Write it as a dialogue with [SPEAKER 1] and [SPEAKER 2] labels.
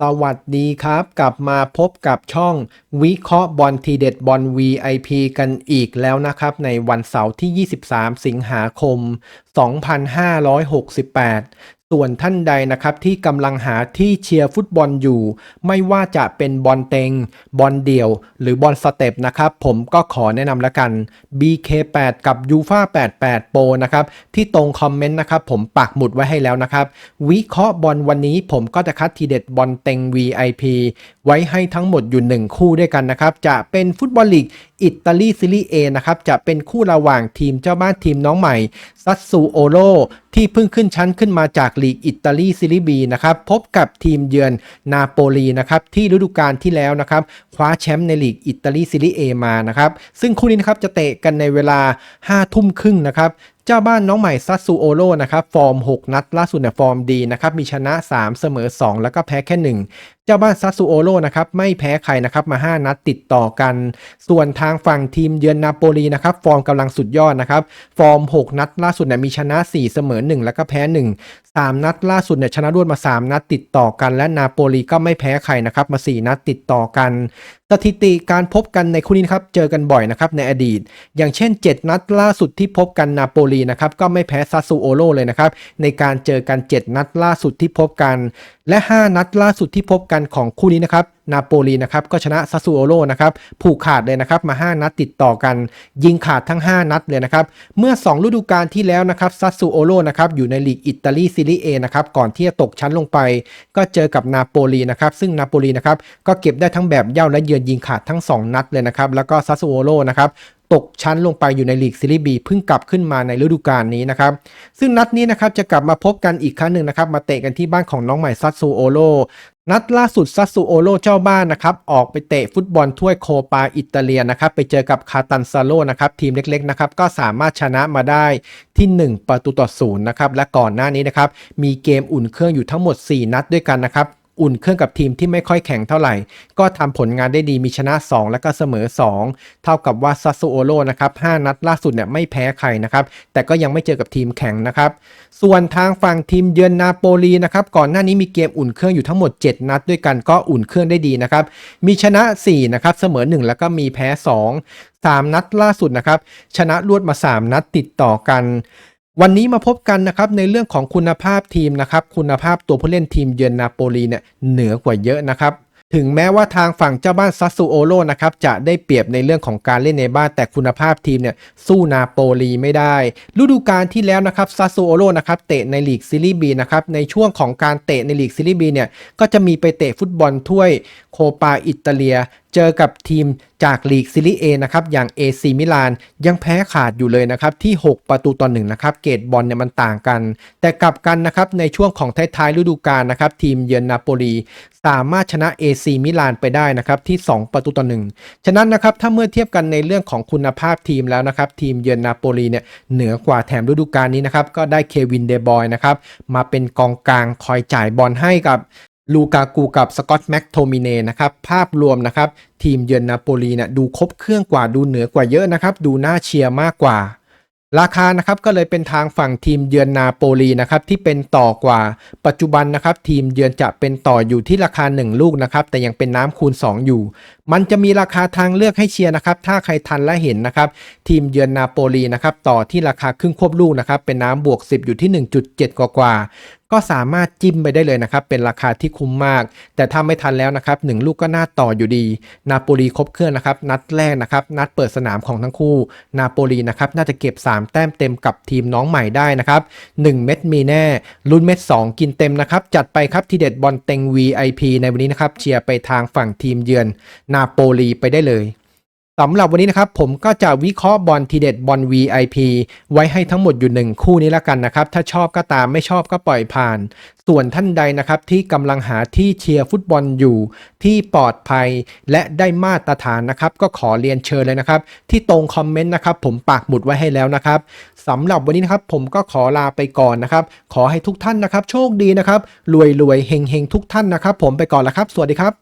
[SPEAKER 1] สวัสดีครับ กลับมาพบกับช่องวิเคราะห์บอลทีเด็ดบอล VIP กันอีกแล้วนะครับ ในวันเสาร์ที่ 23 สิงหาคม 2568 ส่วนท่านใดนะครับที่กำลังหาที่เชียร์ฟุตบอลอยู่ ไม่ว่าจะเป็นบอลเตงบอลเดี่ยว หรือบอลสเต็ปนะครับผมก็ขอแนะนำล้วกัน BK8 กับ u f a 88 Pro นะครับที่ตรงคอมเมนต์นะครับผมปักหมุดไว้ให้แล้วนะครับ วิเคราะห์บอลวันนี้ผมก็จะคัดทีเด็ดบอลเตง VIP ไว้ให้ทั้งหมดอยู่ 1 คู่ด้วยกันนะครับจะเป็นฟุตบอลลีก อิตาลีซีรีส์ A นะครับจะเป็นคู่ระหว่างทีมเจ้าบ้านทีมน้องใหม่ซัตซูโอโรที่เพิ่งขึ้นชั้นขึ้นมาจากลีกอิตาลีซีรีส์ B นะครับพบกับทีมเยือนนาโปลีนะครับที่ฤดูกาลที่แล้วนะครับคว้าแชมป์ในลีกอิตาลีซีรีส์ A มานะครับซึ่งคู่นี้นะครับจะเตะกันในเวลา 5 ทุ่มครึ่งนะครับ เจ้าบ้านน้องใหม่ซัตซูโอโรนะครับฟอร์ม 6 นัดล่าสุดเนี่ยฟอร์มดีนะครับมีชนะ 3 เสมอ 2 แล้วก็แพ้แค่ 1 เจ้าบ้านซัตซูโอโรนะครับไม่แพ้ใครนะครับมา 5 นัดติดต่อกัน ส่วนทางฝั่งทีมเยือนนาโปลีนะครับฟอร์มกำลังสุดยอดนะครับฟอร์ม 6 นัดล่าสุดเนี่ยมีชนะ 4 เสมอ 1 แล้วก็แพ้ 1 3 นัดล่าสุดเนี่ยชนะรวดมา 3 นัดติดต่อกัน และนาโปลีก็ไม่แพ้ใครนะครับมา 4 นัดติดต่อกัน สถิติการพบกันในคู่นี้นครับเจอกันบ่อยนะครับในอดีต อย่างเช่น 7 นัดล่าสุดที่พบกันนาโปลีนะครับก็ไม่แพ้ซาซูโอโรเลยนะครับในการเจอกัน 7 นัดล่าสุดที่พบกัน และ 5 นัดล่าสุดที่พบกันของคู่นี้นะครับนาโปลีนะครับก็ชนะซาซูโอโรนะครับผูกขาดเลยนะครับมา 5 นัดติดต่อกัน ยิงขาดทั้ง 5 นัดเลยนะครับเมื่อ 2 ฤดูกาลที่แล้วนะครับซาซูโอโรนะครับอยู่ในลีกอิตาลีซีรีส์ A นะครับก่อนที่จะตกชั้นลงไป ก็เจอกับนาโปลีนะครับซึ่งนาโปลีนะครับก็เก็บได้ทั้งแบบเย่าและเยือนยิงขาดทั้ง 2 นัดเลยนะครับแล้วก็ซาซูโอโรนะครับตกชั้นลงไปอยู่ในลีกซีรีส์บีเพิ่งกลับขึ้นมาในฤดูกาลนี้นะครับ ซึ่งนัดนี้นะครับจะกลับมาพบกันอีกครั้งหนึ่งนะครับ มาเตะกันที่บ้านของน้องใหม่ซัตซูโอโร นัดล่าสุดซัสซูโอโรเจ้าบ้านนะครับออกไปเตะฟุตบอลถ้วยโคปาอิตาเลียนะครับไปเจอกับคาตันซาโลนะครับทีมเล็กๆนะครับก็สามารถชนะมาได้ที่ 1 ประตูต่อศูนย์นะครับและก่อนหน้านี้นะครับมีเกมอุ่นเครื่องอยู่ทั้งหมด 4 นัดด้วยกันนะครับ อุ่นเครื่องกับทีมที่ไม่ค่อยแข็งเท่าไหร่ ก็ทำผลงานได้ดีมีชนะ 2 แล้วก็เสมอ 2 เท่ากับว่าซาซูโอโรนะครับ5นัดล่าสุดเนี่ยไม่แพ้ใครนะครับแต่ก็ยังไม่เจอกับทีมแข็งนะครับส่วนทางฝั่งทีมเยือนนาโปลีนะครับก่อนหน้านี้มีเกมอุ่นเครื่องอยู่ทั้งหมด 7 นัดด้วยกันก็อุ่นเครื่องได้ดีนะครับมีชนะ4นะครับเสมอ 1 แล้วก็มีแพ้ 2 3 นัดล่าสุดนะครับชนะรวดมา 3 นัดติดต่อกัน วันนี้มาพบกันนะครับในเรื่องของคุณภาพทีมนะครับคุณภาพตัวผู้เล่นทีมเยือนนาโปลีเนี่ยเหนือกว่าเยอะนะครับถึงแม้ว่าทางฝั่งเจ้าบ้านซัสซูโอโรนะครับจะได้เปรียบในเรื่องของการเล่นในบ้านแต่คุณภาพทีมเนี่ยสู้นาโปลีไม่ได้ ฤดูกาลที่แล้วนะครับซัสซูโอโรนะครับเตะในลีกซีรีส์บีนะครับในช่วงของการเตะในลีกซีรีส์บีเนี่ยก็จะมีไปเตะฟุตบอลถ้วยโคปาอิตาเลีย เจอกับทีมจากลีกซีรีส์ A นะครับอย่าง AC มิลานยังแพ้ขาดอยู่เลยนะครับที่ 6 ประตูต่อหนึ่งนะครับเกรดบอลเนี่ยมันต่างกัน แต่กลับกันนะครับในช่วงของท้ายๆฤดูกาลนะครับทีมเยือนนาโปลีสามารถชนะ AC มิลานไปได้นะครับที่ 2 ประตูต่อหนึ่งฉะนั้นนะครับถ้าเมื่อเทียบกันในเรื่องของคุณภาพทีมแล้วนะครับทีมเยือนนาโปลีเนี่ยเหนือกว่าแถมฤดูกาลนี้นะครับก็ได้เควินเดบอยนะครับมาเป็นกองกลางคอยจ่ายบอลให้กับ ลูกากูกับสกอตแม็กโทมิเนนะครับ ภาพรวมนะครับ ทีมเยือนนาโปลีเนี่ยดูครบเครื่องกว่าดูเหนือกว่าเยอะนะครับ ดูน่าเชียร์มากกว่า ราคานะครับก็เลยเป็นทางฝั่งทีมเยือนนาโปลีนะครับที่เป็นต่อกว่า ปัจจุบันนะครับ ทีมเยือนจะเป็นต่ออยู่ที่ราคา 1 ลูกนะครับ แต่ยังเป็นน้ำคูณ 2 อยู่ มันจะมีราคาทางเลือกให้เชียร์นะครับ ถ้าใครทันและเห็นนะครับ ทีมเยือนนาโปลีนะครับต่อที่ราคาครึ่งควบลูกนะครับเป็นน้ำบวก 10 อยู่ที่ 1.7 กว่ากว่า ก็สามารถจิ้มไปได้เลยนะครับเป็นราคาที่คุ้มมาก แต่ถ้าไม่ทันแล้วนะครับหนึ่งลูกก็น่าต่ออยู่ดี นาโปลีครบเครื่องนะครับนัดแรกนะครับนัดเปิดสนามของทั้งคู่ นาโปลีนะครับน่าจะเก็บ 3 แต้มเต็มกับทีมน้องใหม่ได้นะครับ1เม็ดมีแน่ลุ้นเม็ด 2 กินเต็มนะครับจัดไปครับทีเด็ดบอลเต็ง VIP ในวันนี้นะครับเชียร์ไปทางฝั่งทีมเยือน นาโปลีไปได้เลย สำหรับวันนี้นะครับผมก็จะวิเคราะห์บอลทีเด็ดบอล VIP ไว้ให้ทั้งหมดอยู่หนึ่งคู่นี้ละกันนะครับ ถ้าชอบก็ตามไม่ชอบก็ปล่อยผ่าน ส่วนท่านใดนะครับที่กำลังหาที่เชียร์ฟุตบอลอยู่ ที่ปลอดภัยและได้มาตรฐานนะครับ ก็ขอเรียนเชิญเลยนะครับ ที่ตรงคอมเมนต์นะครับผมปากหมุดไว้ให้แล้วนะครับสำหรับวันนี้นะครับผมก็ขอลาไปก่อนนะครับ ขอให้ทุกท่านนะครับ โชคดีนะครับรวยรวยเฮงเฮงทุกท่านนะครับ ผมไปก่อนแล้วครับ สวัสดีครับ